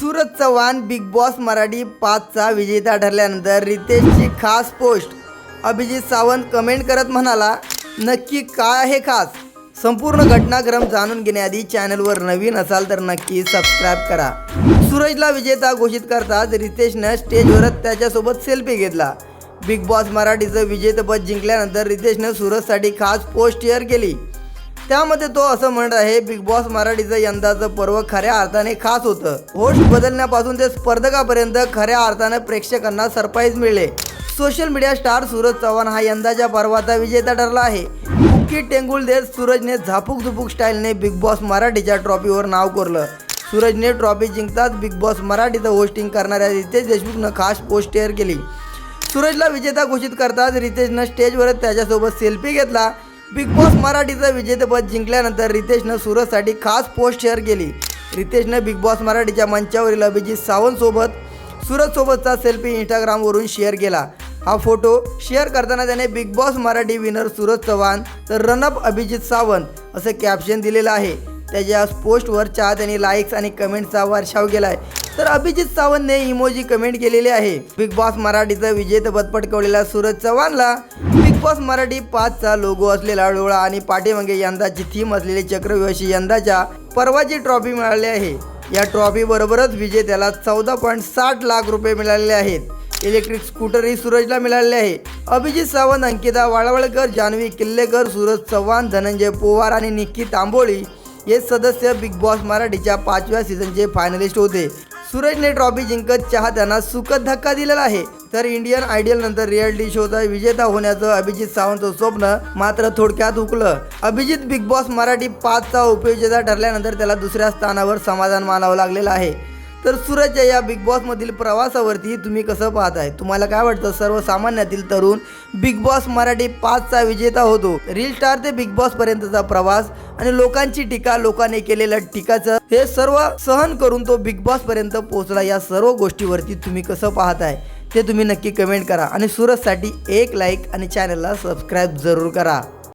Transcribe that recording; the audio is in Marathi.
सूरज चव्हाण बिग बॉस मराठी पाचचा विजेता ठरल्यानंतर रितेशची खास पोस्ट. अभिजित सावंत कमेंट करत म्हणाला नक्की काय आहे खास? संपूर्ण घटनाक्रम जाणून घेण्याआधी चॅनलवर नवीन असाल तर नक्की सबस्क्राईब करा. सूरजला विजेता घोषित करताच रितेशनं स्टेजवरच त्याच्यासोबत सेल्फी घेतला. बिग बॉस मराठीचं विजेतेपद जिंकल्यानंतर रितेशनं सूरजसाठी खास पोस्ट शेअर केली. त्यामध्ये तो असं म्हणत आहे बिग बॉस मराठीचं यंदाचं पर्व खऱ्या अर्थाने खास होतं. होस्ट बदलण्यापासून ते स्पर्धकापर्यंत खऱ्या अर्थानं प्रेक्षकांना सरप्राईज मिळले. Social media star Suraj Chavan हा यंदाच्या पर्वाचा विजेता ठरला आहे. बुक्की टेंगुल देत सूरजने झापूक झुपूक स्टाईलने बिग बॉस मराठीच्या ट्रॉफीवर नाव कोरलं. सूरजने ट्रॉफी जिंकताच बिग बॉस मराठीचं होस्टिंग करणाऱ्या रितेश देशमुखनं खास पोस्ट शेअर केली. सूरजला विजेता घोषित करताच रितेशनं स्टेजवरच त्याच्यासोबत सेल्फी घेतला. बिग बॉस मराठीचं विजेतेपद जिंकल्यानंतर रितेशनं सूरजसाठी खास पोस्ट शेअर केली. रितेशनं बिग बॉस मराठीच्या मंचावरील अभिजित सावंतसोबत सूरजसोबतचा सेल्फी इंस्टाग्रामवरून शेअर केला. हा फोटो शेअर करताना त्याने Bigg Boss Marathi winner Suraj Chavan तर रनअप अभिजित सावंत असं कॅप्शन दिलेलं आहे. त्याच्या पोस्टवर चाहत्यांनी लाईक्स आणि कमेंटचा वर्षाव आहे तर अभिजित सावंतने इमोजी कमेंट केलेली आहे. बिग बॉस मराठीचं विजेतेपद पटकवलेल्या सूरज चव्हाणला बिग बॉस मराठी पाचचा लोगो असलेला डोळा आणि पाठीमागे यंदाची थीम असलेले चक्रव्यूहाची यंदाच्या पर्वाची ट्रॉफी मिळाली आहे. या ट्रॉफी बरोबरच विजेत्याला चौदा पॉईंट साठ लाख रुपये मिळालेले आहेत. इलेक्ट्रिक स्कूटरही सूरजला मिळालेले आहे. अभिजित सावंत अंकिता वाळवळकर जान्हवी किल्लेकर सूरज चव्हाण धनंजय पोवार आणि निक्की तांबोळी हे सदस्य बिग बॉस मराठीच्या पाचव्या सीझनचे फायनलिस्ट होते. सूरजने ट्रॉफी जिंकत चाहत्यांना सुखद धक्का दिलेला आहे. तर इंडियन आयडियल नंतर रिअलिटी शोचा विजेता होण्याचं अभिजित सावंतचं स्वप्न मात्र थोडक्यात हुकलं अभिजित बिग बॉस मराठी पाचचा उपविजेता ठरल्यानंतर त्याला दुसऱ्या स्थानावर समाधान मानावं लागलेलं आहे. तर सूरजच्या या बिग बॉसमधील प्रवासावरती तुम्ही कसं पाहत आहे? तुम्हाला काय वाटतं? सर्वसामान्यातील तरुण बिग बॉस मराठी पाचचा विजेता होतो. रील स्टार ते बिग बॉस पर्यंतचा प्रवास आणि लोकांची टीका लोकांनी केलेलं टीकाचं हे सर्व सहन करून तो बिग बॉस पर्यंत पोहोचला. या सर्व गोष्टीवरती तुम्ही कसं पाहत आहे? ते तुम्ही नक्की कमेंट करा आणि सूरजसाठी एक लाईक आणि चॅनलला सबस्क्राईब जरूर करा.